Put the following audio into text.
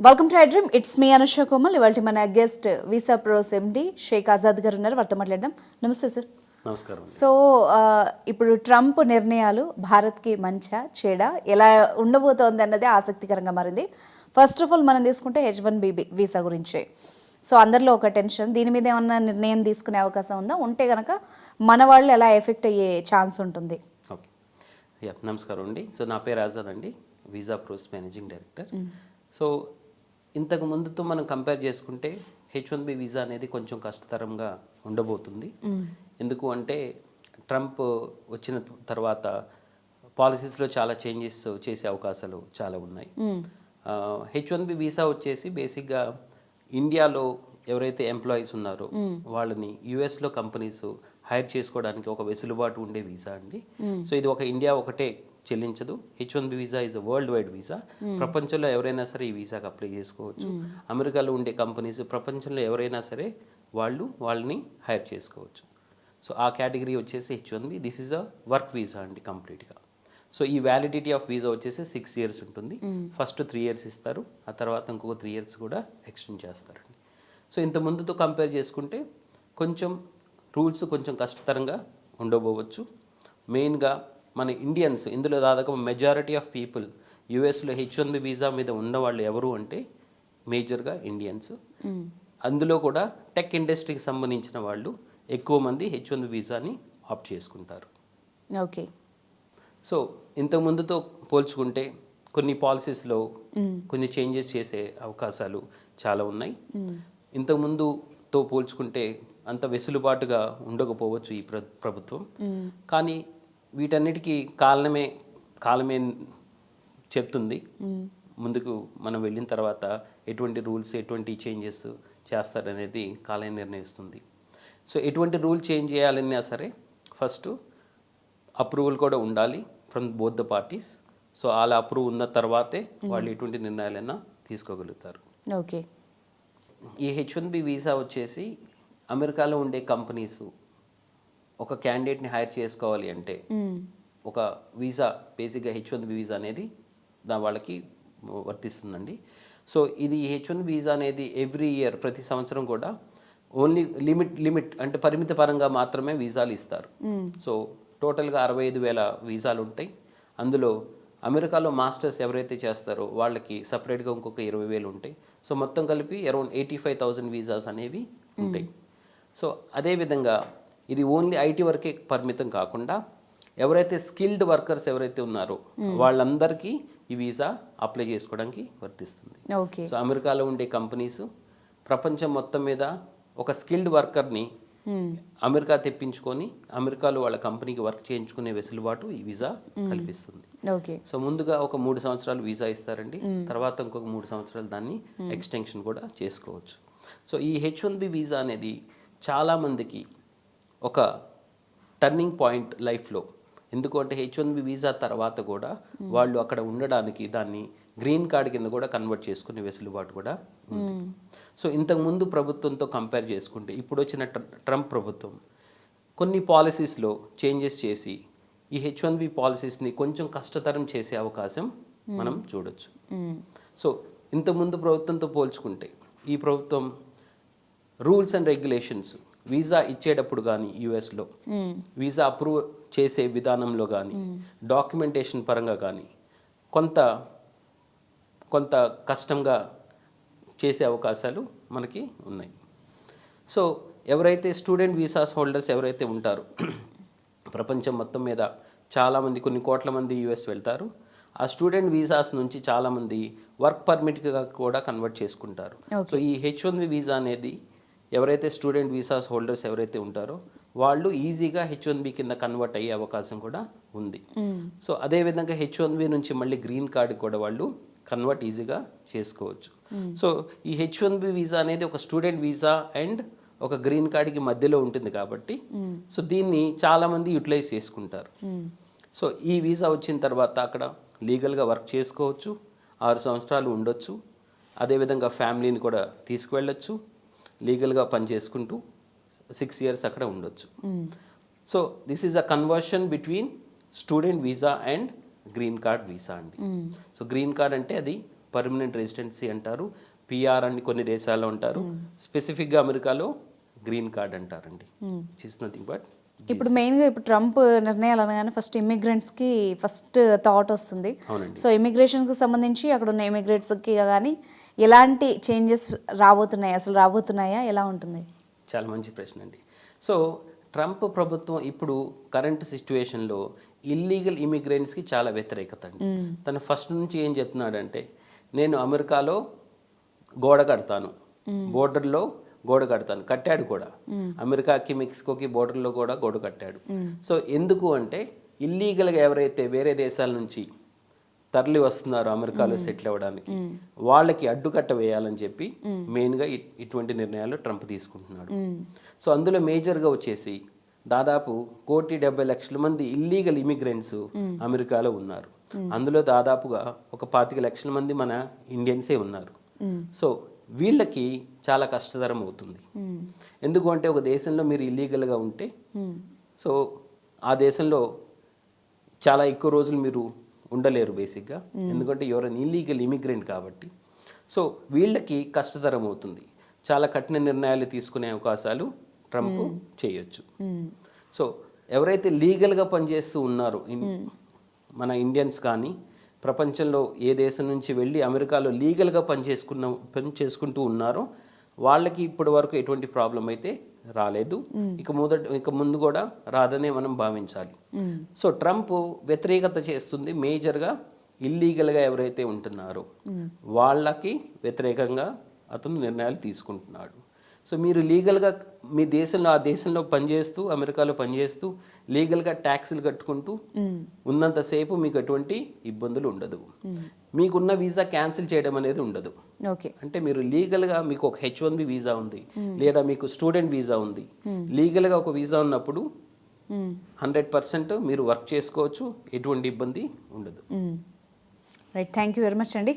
Welcome to dream it's me Anusha Komal ఇవాళ మన guest visa pros MD Sheikh Azad garu ఉన్నారు. వారితో మాట్లాడదాం. నమస్తే సార్ నమస్కారం. సో ఆ, ఇప్పుడు ట్రంప్ నిర్ణయాలు భారత్కి మంచా చెడా? ఎలా ఉండబోతోంది అన్నది ఆసక్తికరంగా మారింది. ఫస్ట్ ఆఫ్ ఆల్ మనం తీసుకుంటే హెచ్ వన్ బీబీ వీసా గురించే. సో అందరిలో ఒక టెన్షన్ దీని మీద ఏమన్నా నిర్ణయం తీసుకునే అవకాశం ఉందా? ఉంటే గనక మన వాళ్ళు ఎలా ఎఫెక్ట్ అయ్యే ఛాన్స్ ఉంటుంది? ఓకే యా నమస్కారం అండి. సో నా పేరు ఆజాద్ అండి. Visa pros managing director so ఇంతకు ముందుతో మనం కంపేర్ చేసుకుంటే హెచ్ వన్ బి వీసా అనేది కొంచెం కష్టతరంగా ఉండబోతుంది. ఎందుకు అంటే ట్రంప్ వచ్చిన తర్వాత పాలసీస్లో చాలా చేంజెస్ చేసే అవకాశాలు చాలా ఉన్నాయి. హెచ్ వన్ బి వీసా వచ్చేసి బేసిక్గా ఇండియాలో ఎవరైతే ఎంప్లాయీస్ ఉన్నారో వాళ్ళని యుఎస్లో కంపెనీస్ హైర్ చేసుకోవడానికి ఒక వెసులుబాటు ఉండే వీసా అండి. సో ఇది ఒక ఇండియా ఒకటే చెల్లించదు. H one B visa is world wide visa ప్రపంచంలో ఎవరైనా సరే ఈ వీసాకి అప్లై చేసుకోవచ్చు. అమెరికాలో ఉండే కంపెనీస్ ప్రపంచంలో ఎవరైనా సరే వాళ్ళు వాళ్ళని హైర్ చేసుకోవచ్చు. సో ఆ కేటగిరీ వచ్చేసి H one B this is a work visa అండి కంప్లీట్గా సో ఈ వ్యాలిడిటీ ఆఫ్ వీసా వచ్చేసి సిక్స్ ఇయర్స్ ఉంటుంది. ఫస్ట్ త్రీ ఇయర్స్ ఇస్తారు. ఆ తర్వాత ఇంకొక త్రీ ఇయర్స్ కూడా ఎక్స్టెండ్ చేస్తారండి. సో ఇంత ముందుతో కంపేర్ చేసుకుంటే కొంచెం రూల్స్ కొంచెం కష్టతరంగా ఉండబోవచ్చు. మెయిన్గా మన ఇండియన్స్ ఇందులో దాదాపు మెజారిటీ ఆఫ్ పీపుల్ యుఎస్లో హెచ్ వన్ బి వీసా మీద ఉన్న వాళ్ళు ఎవరు అంటే మేజర్గా ఇండియన్స్ అందులో కూడా టెక్ ఇండస్ట్రీకి సంబంధించిన వాళ్ళు ఎక్కువ మంది హెచ్ వన్ వీసాని ఆప్ట్ చేసుకుంటారు. ఓకే సో ఇంతకు ముందుతో పోల్చుకుంటే కొన్ని పాలసీస్లో కొన్ని చేంజెస్ చేసే అవకాశాలు చాలా ఉన్నాయి. ఇంతకుముందుతో పోల్చుకుంటే అంత వెసులుబాటుగా ఉండకపోవచ్చు ఈ ప్ర ప్రభుత్వం. కానీ వీటన్నిటికీ కాలమే కాలమే చెప్తుంది. ముందుకు మనం వెళ్ళిన తర్వాత ఎటువంటి రూల్స్ ఎటువంటి చేంజెస్ చేస్తారనేది కాలం నిర్ణయిస్తుంది. సో ఎటువంటి రూల్ చేంజ్ చేయాలన్నా సరే ఫస్ట్ అప్రూవల్ కూడా ఉండాలి from both the parties. So అలా అప్రూవ్ ఉన్న తర్వాతే వాళ్ళు ఎటువంటి నిర్ణయాలైనా తీసుకోగలుగుతారు. ఓకే. ఈ హెచ్ వన్ బి వీసా వచ్చేసి అమెరికాలో ఉండే కంపెనీస్ ఒక క్యాండిడేట్ని హైర్ చేసుకోవాలి అంటే ఒక వీసా బేసిక్గా హెచ్ వన్ బి వీసా అనేది దా వాళ్ళకి వర్తిస్తుందండి. సో ఇది హెచ్ వన్ వీసా అనేది ఎవ్రీ ఇయర్ ప్రతి సంవత్సరం కూడా ఓన్లీ లిమిట్ లిమిట్ అంటే పరిమిత పరంగా మాత్రమే వీసాలు ఇస్తారు. సో టోటల్గా అరవై ఐదు వేల వీసాలు ఉంటాయి. అందులో అమెరికాలో మాస్టర్స్ ఎవరైతే చేస్తారో వాళ్ళకి సపరేట్గా ఇంకొక ఇరవై వేలు ఉంటాయి. సో మొత్తం కలిపి around eighty five thousand visas అనేవి ఉంటాయి. సో అదేవిధంగా ఇది ఓన్లీ ఐటీ వరకే పరిమితం కాకుండా ఎవరైతే స్కిల్డ్ వర్కర్స్ ఎవరైతే ఉన్నారో వాళ్ళందరికీ ఈ వీసా అప్లై చేసుకోవడానికి వర్తిస్తుంది. సో అమెరికాలో ఉండే కంపెనీస్ ప్రపంచం మొత్తం మీద ఒక స్కిల్డ్ వర్కర్ని అమెరికా తెప్పించుకొని అమెరికాలో వాళ్ళ కంపెనీకి వర్క్ చేయించుకునే వెసులుబాటు ఈ వీసా కల్పిస్తుంది. ఓకే. సో ముందుగా ఒక మూడు సంవత్సరాలు వీసా ఇస్తారండి. తర్వాత ఇంకొక మూడు సంవత్సరాలు దాన్ని ఎక్స్టెన్షన్ కూడా చేసుకోవచ్చు. సో ఈ హెచ్ వన్ బి వీసా అనేది చాలామందికి ఒక టర్నింగ్ పాయింట్ లైఫ్లో. ఎందుకంటే హెచ్ వన్ బి వీసా తర్వాత కూడా వాళ్ళు అక్కడ ఉండడానికి దాన్ని గ్రీన్ కార్డ్ కింద కూడా కన్వర్ట్ చేసుకునే వెసులుబాటు కూడా ఉంది. సో ఇంతకు ముందు ప్రభుత్వంతో కంపేర్ చేసుకుంటే ఇప్పుడు వచ్చిన ట్ర- ట్రంప్ ప్రభుత్వం కొన్ని పాలసీస్లో చేంజెస్ చేసి ఈ హెచ్ వన్ బి పాలసీస్ని కొంచెం కష్టతరం చేసే అవకాశం మనం చూడొచ్చు. సో ఇంతకుముందు ప్రభుత్వంతో పోల్చుకుంటే ఈ ప్రభుత్వం రూల్స్ అండ్ రెగ్యులేషన్స్ వీసా ఇచ్చేటప్పుడు కానీ యూఎస్లో వీసా అప్రూవ్ చేసే విధానంలో కానీ డాక్యుమెంటేషన్ పరంగా కానీ కొంత కొంత కష్టంగా చేసే అవకాశాలు మనకి ఉన్నాయి. సో ఎవరైతే స్టూడెంట్ వీసాస్ హోల్డర్స్ ఎవరైతే ఉంటారో ప్రపంచం మొత్తం మీద చాలామంది కొన్ని కోట్ల మంది యూఎస్ వెళ్తారు. ఆ స్టూడెంట్ వీసాస్ నుంచి చాలామంది వర్క్ పర్మిట్గా కూడా కన్వర్ట్ చేసుకుంటారు. సో ఈ హెచ్ వన్ వీసా అనేది ఎవరైతే స్టూడెంట్ వీసాస్ హోల్డర్స్ ఎవరైతే ఉంటారో వాళ్ళు ఈజీగా హెచ్ వన్ బి కింద కన్వర్ట్ అయ్యే అవకాశం కూడా ఉంది. సో అదేవిధంగా హెచ్ వన్ బి నుంచి మళ్ళీ గ్రీన్ కార్డ్ కూడా వాళ్ళు కన్వర్ట్ ఈజీగా చేసుకోవచ్చు. సో ఈ హెచ్ వన్ బి వీసా అనేది ఒక స్టూడెంట్ వీసా అండ్ ఒక గ్రీన్ కార్డ్కి మధ్యలో ఉంటుంది కాబట్టి సో దీన్ని చాలామంది యూటిలైజ్ చేసుకుంటారు. సో ఈ వీసా వచ్చిన తర్వాత అక్కడ లీగల్గా వర్క్ చేసుకోవచ్చు ఆరు సంవత్సరాలు ఉండొచ్చు అదేవిధంగా ఫ్యామిలీని కూడా తీసుకువెళ్ళొచ్చు లీగల్గా పని చేసుకుంటూ సిక్స్ ఇయర్స్ అక్కడ ఉండొచ్చు. So this is a conversion between student visa and green card visa అండి. సో గ్రీన్ కార్డ్ అంటే అది పర్మనెంట్ రెసిడెన్సీ అంటారు పిఆర్ అని కొన్ని దేశాల్లో ఉంటారు స్పెసిఫిక్గా అమెరికాలో గ్రీన్ కార్డ్ అంటారండి. ఇట్స్ నథింగ్ బట్ ఇప్పుడు మెయిన్గా ఇప్పుడు ట్రంప్ నిర్ణయాలు అనగానే ఫస్ట్ ఇమిగ్రెంట్స్కి ఫస్ట్ థాట్ వస్తుంది. సో ఇమిగ్రేషన్కి సంబంధించి అక్కడ ఉన్న ఇమిగ్రేట్స్కి కానీ ఎలాంటి చేంజెస్ రాబోతున్నాయి అసలు రాబోతున్నాయా ఎలా ఉంటుంది? చాలా మంచి ప్రశ్న అండి. సో ట్రంప్ ప్రభుత్వం ఇప్పుడు కరెంట్ సిచ్యువేషన్లో ఇల్లీగల్ ఇమిగ్రెంట్స్కి చాలా వ్యతిరేకత అండి. తను ఫస్ట్ నుంచి ఏం చెప్తున్నాడంటే నేను అమెరికాలో గోడ కడతాను. బోర్డర్లో గోడ కడతాను. కట్టాడు కూడా. అమెరికాకి మెక్సికోకి బోర్డర్లో కూడా గోడ కట్టాడు. సో ఎందుకు అంటే ఇల్లీగల్గా ఎవరైతే వేరే దేశాల నుంచి తరలి వస్తున్నారు అమెరికాలో సెటిల్ అవ్వడానికి వాళ్ళకి అడ్డుకట్ట వేయాలని చెప్పి మెయిన్గా ఇటువంటి నిర్ణయాలు ట్రంప్ తీసుకుంటున్నాడు. సో అందులో మేజర్గా వచ్చేసి దాదాపు కోటి డెబ్బై లక్షల మంది ఇల్లీగల్ ఇమిగ్రెంట్స్ అమెరికాలో ఉన్నారు. అందులో దాదాపుగా ఒక పాతిక లక్షల మంది మన ఇండియన్సే ఉన్నారు. సో వీళ్ళకి చాలా కష్టతరం అవుతుంది. ఎందుకు అంటే ఒక దేశంలో మీరు ఇల్లీగల్గా ఉంటే సో ఆ దేశంలో చాలా ఎక్కువ రోజులు మీరు ఉండలేరు బేసిక్గా. ఎందుకంటే ఎవరైనా ఇల్లీగల్ ఇమిగ్రెంట్ కాబట్టి. సో వీళ్ళకి కష్టతరం అవుతుంది. చాలా కఠిన నిర్ణయాలు తీసుకునే అవకాశాలు ట్రంప్ చేయొచ్చు. సో ఎవరైతే లీగల్గా పనిచేస్తూ ఉన్నారో మన ఇండియన్స్ కానీ ప్రపంచంలో ఏ దేశం నుంచి వెళ్ళి అమెరికాలో లీగల్గా పనిచేసుకున్న పని చేసుకుంటూ ఉన్నారో వాళ్ళకి ఇప్పటి వరకు ఎటువంటి ప్రాబ్లం అయితే రాలేదు. ఇక మొదట ఇక ముందు కూడా రాదనే మనం భావించాలి. సో ట్రంప్ వ్యతిరేకత చేస్తుంది మేజర్గా ఇల్లీగల్గా ఎవరైతే ఉంటున్నారో వాళ్ళకి వ్యతిరేకంగా అతను నిర్ణయాలు తీసుకుంటున్నాడు. సో మీరు లీగల్గా మీ దేశంలో ఆ దేశంలో పనిచేస్తూ అమెరికాలో పనిచేస్తూ లీగల్గా ట్యాక్సులు కట్టుకుంటూ ఉన్నంతసేపు మీకు ఎటువంటి ఇబ్బందులు ఉండదు. మీకున్న వీసా క్యాన్సిల్ చేయడం అనేది ఉండదు. ఓకే. అంటే మీరు లీగల్గా మీకు ఒక హెచ్ వన్ బి వీసా ఉంది లేదా మీకు స్టూడెంట్ వీసా ఉంది. లీగల్గా ఒక వీసా ఉన్నప్పుడు హండ్రెడ్ పర్సెంట్ మీరు వర్క్ చేసుకోవచ్చు ఎటువంటి ఇబ్బంది ఉండదు. Right thank you very much అండి.